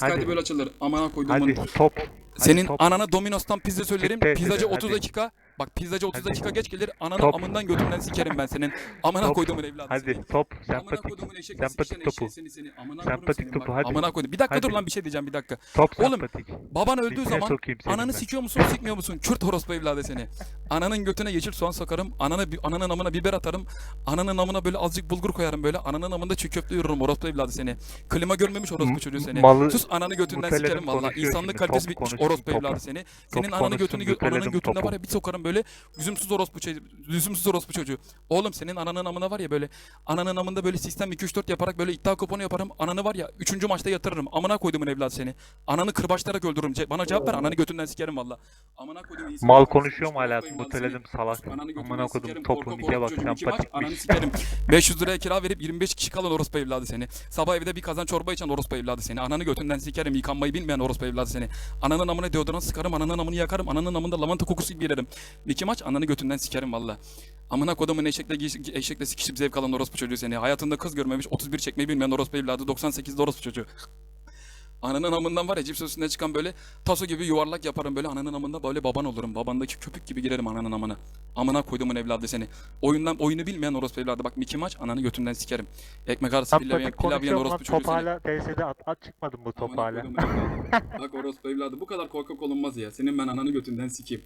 Hadi. Hadi böyle açılır. Amına koyduğumun. Hadi top. Hadi Senin anana Domino's'tan pizza söylerim. Pizzacı teyze, 30 hadi. dakika. Bak pizzacı 30 Hadi. dakika geç gelir. Ananı Top. amından götünden sikerim ben senin. Amına Top. koyduğumun evladı. Hadi seni. top. Amına Sempatik. koyduğumun eşek Sempatik sikişen topu. seni seni. Amına Sempatik senin topu, bak. hadi. Amına koydum. Bir dakika Hadi. dur lan bir şey diyeceğim bir dakika. Top Oğlum, sempatik. Baban öldüğü Dibine zaman sokayım seni ananı ben. sikiyor musun sikmiyor musun? Kürt orospu evladı seni. Ananın götüne yeşil soğan sokarım. Ananı, bi- ananın amına biber atarım. Ananın amına böyle azıcık bulgur koyarım böyle. Ananın amında çiğ köfte yorurum orospu evladı seni. Klima görmemiş orospu çocuğu seni. malı- Sus ananı götünden mutelerim sikerim valla. konuşuyor İnsanlık şimdi. kalitesi Top bitmiş konuşsun, orospu top. evladı seni. Senin ananı konuşsun, götünü, gö- ananın götünde topu. var ya bir sokarım böyle. Üzümsüz orospu çocuğu. Üzümsüz orospu çocuğu. Oğlum senin ananın amına var ya böyle. Ananın amında böyle sistem 2-3-4 yaparak böyle iddia kuponu yaparım. Ananı var ya 3. maçta yatırırım. Amına koyduğumun evladı seni. Ananı kırbaçlayarak öldürürüm. Ce- Bana cevap ver ananı götünden sikerim valla. Amına koyduğum insan- Mal konuşuyor mu hala? Orospu Muteledim salak. Amına koydum korkak ikiye bak orospu sempatikmiş. sikerim. 500 liraya kira verip 25 kişi kalan orospu evladı seni. Sabah evde bir kazan çorba içen orospu evladı seni. Ananı götünden sikerim. Yıkanmayı bilmeyen orospu evladı seni. Ananın amına deodorant sıkarım. Ananın amını yakarım. Ananın amında lavanta kokusu girerim. İki maç ananı götünden sikerim valla. Amına kodumun eşekle, eşekle sikişip zevk alan orospu çocuğu seni. Hayatında kız görmemiş 31 çekmeyi bilmeyen orospu evladı 98'de orospu çocuğu. Ananın amından var ya cips üstüne çıkan böyle taso gibi yuvarlak yaparım böyle ananın amında böyle baban olurum. Babandaki köpük gibi girerim ananın amına. Amına koyduğumun evladı seni. Oyundan oyunu bilmeyen orospu evladı. Bak Mickey maç ananı götünden sikerim. Ekmek arası pilav yiyen, pilav yiyen orospu çocuğu Top seni. hala TS'de at, at çıkmadı mı bu top Amına hala? koyduğumun evladı. Bak orospu evladı bu kadar korkak olunmaz ya. Senin ben ananı götünden sikeyim.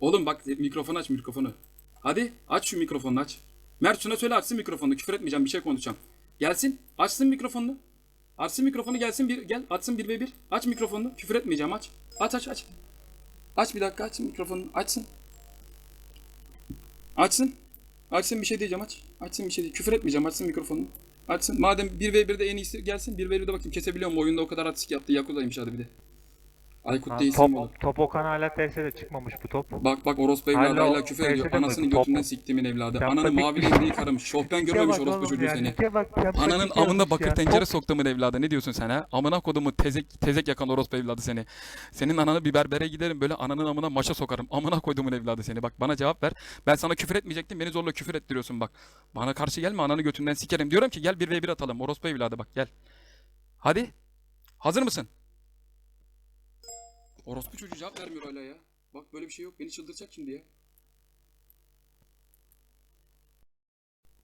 Oğlum bak mikrofonu aç mikrofonu. Hadi aç şu mikrofonunu aç. Mert şuna söyle açsın mikrofonunu. Küfür etmeyeceğim bir şey konuşacağım. Gelsin açsın mikrofonunu. Açsın mikrofonu gelsin bir gel açsın bir ve bir. Aç mikrofonunu. Küfür etmeyeceğim aç. Aç aç aç. Aç bir dakika açsın mikrofonunu. Açsın. Açsın. Açsın bir şey diyeceğim aç. Açsın bir şey değil. Küfür etmeyeceğim açsın mikrofonunu. Açsın. Madem 1v1'de en iyisi gelsin 1v1'de bakayım kesebiliyor mu? Oyunda o kadar artistik yaptı. Yakuda'ymış hadi bir de. Aykut değilsin oğlum. top, top Okan hala TS'de çıkmamış bu top. Bak bak orospu evladı Hala hala küfür ediyor. Anasını Top. götünden siktimin evladı. Sempatik Ananı bir mavi şey. renkli yıkarım. Şofben görmemiş orospu çocuğu seni. Ananın amında bakır tencere soktuğumun evladı. Ne diyorsun sen ha? Amına kodumu tezek tezek yakan orospu evladı seni. Senin ananı bir berbere giderim böyle ananın amına maşa sokarım. Amına koyduğumun evladı seni. Bak bana cevap ver. Ben sana küfür etmeyecektim. Beni zorla küfür ettiriyorsun bak. Bana karşı gelme ananı götünden sikerim. Diyorum ki gel 1v1 atalım. Orospu evladı bak gel. Hadi. Hazır mısın? Orospu çocuğu cevap vermiyor hala ya. Bak böyle bir şey yok. Beni çıldıracak şimdi ya.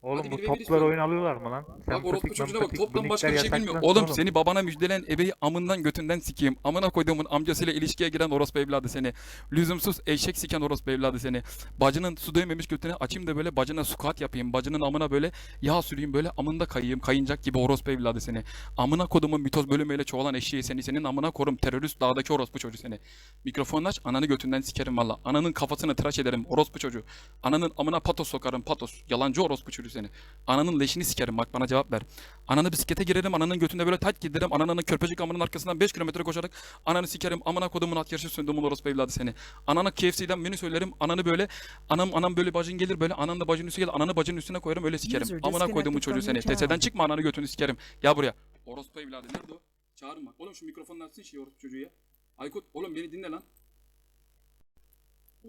Oğlum Hadi bu bir ve bir toplar istiyorum. oyun alıyorlar mı lan? Bak orospu çocuğuna bak bu başka bir şey bilmiyor. Oğlum seni babana müjdelen ebeyi amından götünden sikeyim. Amına koyduğumun amcasıyla ilişkiye giren orospu evladı seni. Lüzumsuz eşek siken orospu evladı seni. Bacının su değmemiş götüne açayım da böyle bacına squat yapayım. Bacının amına böyle yağ süreyim böyle amında kayayım. Kayıncak gibi orospu evladı seni. Amına kodumun mitoz bölümüyle çoğalan eşeği seni. Senin amına korum terörist dağdaki orospu çocuğu seni. Mikrofonunu aç ananı götünden sikerim valla. Ananın kafasını tıraş ederim orospu çocuğu. Ananın amına patos sokarım patos. Yalancı orospu çocuğu seni. Ananın leşini sikerim bak bana cevap ver. Ananı bisiklete girerim ananın götünde böyle tight giderim. Ananın körpecik amının arkasından 5 kilometre koşarak ananı sikerim. Amına kodumun at yarışı sündüğümün orospu evladı seni. Anana KFC'den menü söylerim. Ananı böyle anam anam böyle bacın gelir böyle anan da bacın üstüne gelir. Ananı bacın üstüne koyarım öyle sikerim. Amına koyduğumun çocuğu seni. TS'den çıkma ananı götünü sikerim. Gel buraya. Orospu evladı nerede o? Çağırın bak. Oğlum şu mikrofonunu açsın şey orospu çocuğu ya. Aykut oğlum beni dinle lan.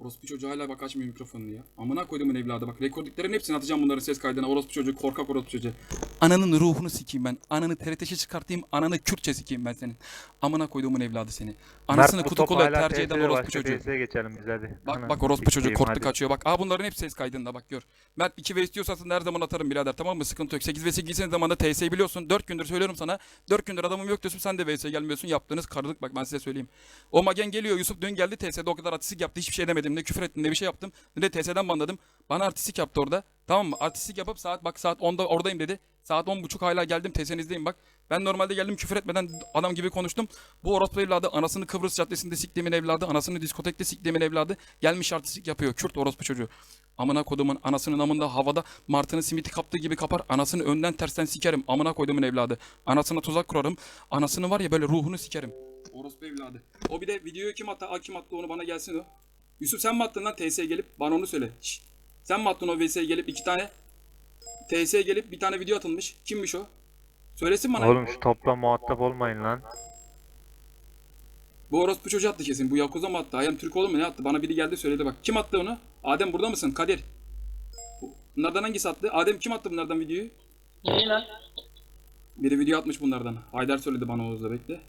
Orospu çocuğu hala bak açmıyor mikrofonunu ya. Amına koyduğumun evladı bak. Rekordiklerin hepsini atacağım bunların ses kaydına. Orospu çocuğu korkak orospu çocuğu. Ananın ruhunu sikeyim ben. Ananı TRT'şe çıkartayım. Ananı Kürtçe sikeyim ben senin. Amına koyduğumun evladı seni. Anasını Mert, kutu kola tercih eden orospu çocuğu. TS'ye geçelim biz hadi. Bak Ana, bak orospu çocuğu korktu hadi. kaçıyor. Bak aa bunların hep ses kaydında bak gör. Mert 2 ve istiyorsan her zaman atarım birader tamam mı? Sıkıntı yok. 8 ve 8 zamanda TS'yi biliyorsun. 4 gündür söylüyorum sana. 4 gündür adamım yok diyorsun. Sen de VS'ye gelmiyorsun. Yaptığınız karılık bak ben size söyleyeyim. O magen geliyor. Yusuf dün geldi TS'de o kadar artistik yaptı. Hiçbir şey demedim. Ne küfür ettim ne bir şey yaptım. Ne de TS'den banladım. Bana artistik yaptı orada. Tamam mı? Artistik yapıp saat bak saat 10'da oradayım dedi. Saat 10.30 hala geldim TS'nizdeyim bak. Ben normalde geldim küfür etmeden adam gibi konuştum. Bu orospu evladı anasını Kıbrıs Caddesi'nde siktiğimin evladı, anasını diskotekte siktiğimin evladı gelmiş artistik yapıyor. Kürt orospu çocuğu. Amına kodumun anasının amında havada martının simiti kaptığı gibi kapar. Anasını önden tersten sikerim. Amına koyduğumun evladı. Anasına tuzak kurarım. Anasını var ya böyle ruhunu sikerim. Orospu evladı. O bir de videoyu kim attı? Aa, kim attı onu bana gelsin o. Yusuf sen mi attın lan TS'ye gelip? Bana onu söyle. Şşt. Sen mi attın o VS'ye gelip iki tane? TS'ye gelip bir tane video atılmış. Kimmiş o? Söylesin bana. Oğlum şu topla muhatap olmayın lan. Bu orospu çocuğu attı kesin. Bu Yakuza mı attı? Ayhan Türk mu ne attı? Bana biri geldi söyledi bak. Kim attı onu? Adem burada mısın? Kadir. Bunlardan hangisi attı? Adem kim attı bunlardan videoyu? İyi lan. Biri video atmış bunlardan. Haydar söyledi bana Oğuz'da bekle.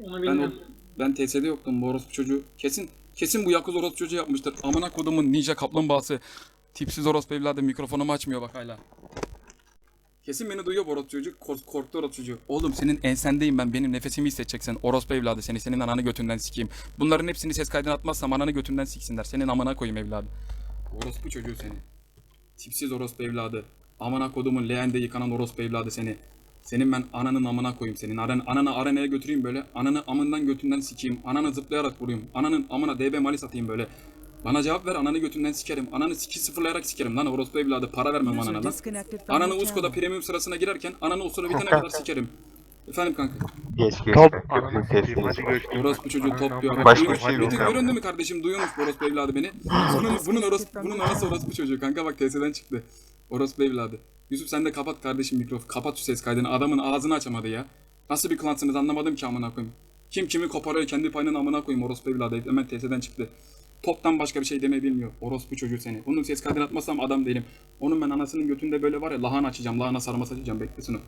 Onu Ben, bilmiyorum. o, ben TS'de yoktum bu orospu çocuğu. Kesin kesin bu yakız orospu çocuğu yapmıştır. Amına kodumun ninja kaplumbağası. Tipsiz orospu evladı mikrofonumu açmıyor bak hala. Kesin beni duyuyor bu orospu çocuk. Kork, korktu orospu çocuğu. Oğlum senin ensendeyim ben. Benim nefesimi hissedeceksin. Orospu evladı seni. Senin ananı götünden sikeyim. Bunların hepsini ses kaydına atmazsam ananı götünden siksinler. Senin amına koyayım evladı. Orospu çocuğu seni. Tipsiz orospu evladı. Amına kodumun leğende yıkanan orospu evladı seni. Senin ben ananın amına koyayım senin. Aran, ananı arenaya götüreyim böyle. Ananı amından götünden sikeyim. Ananı zıplayarak vurayım. Ananın amına DB mali satayım böyle. Bana cevap ver ananı götünden sikerim. Ananı siki sıfırlayarak sikerim lan orospu evladı. Para vermem anana lan. Ananı Usko'da premium sırasına girerken ananı Usko'da bitene kadar sikerim. Efendim kanka. Geç geç. Top. Yok, yok. Orospu çocuğu top diyor. Başka bir şey bilmiyorum. göründü mü kardeşim? Duyuyormuş bu orospu evladı beni. Bunun, bunun, orospu, bunun anası orospu çocuğu. Kanka bak TS'den çıktı. Orospu evladı. Yusuf sen de kapat kardeşim mikrofonu. Kapat şu ses kaydını. Adamın ağzını açamadı ya. Nasıl bir klansınız anlamadım ki amına koyayım. Kim kimi koparıyor kendi payının amına koyayım orospu evladı. Hemen TS'den çıktı. Toptan başka bir şey demeyi bilmiyor. Orospu çocuğu seni. Bunun ses kaydını atmazsam adam değilim. Onun ben anasının götünde böyle var ya lahana açacağım. Lahana sarması açacağım beklesin o.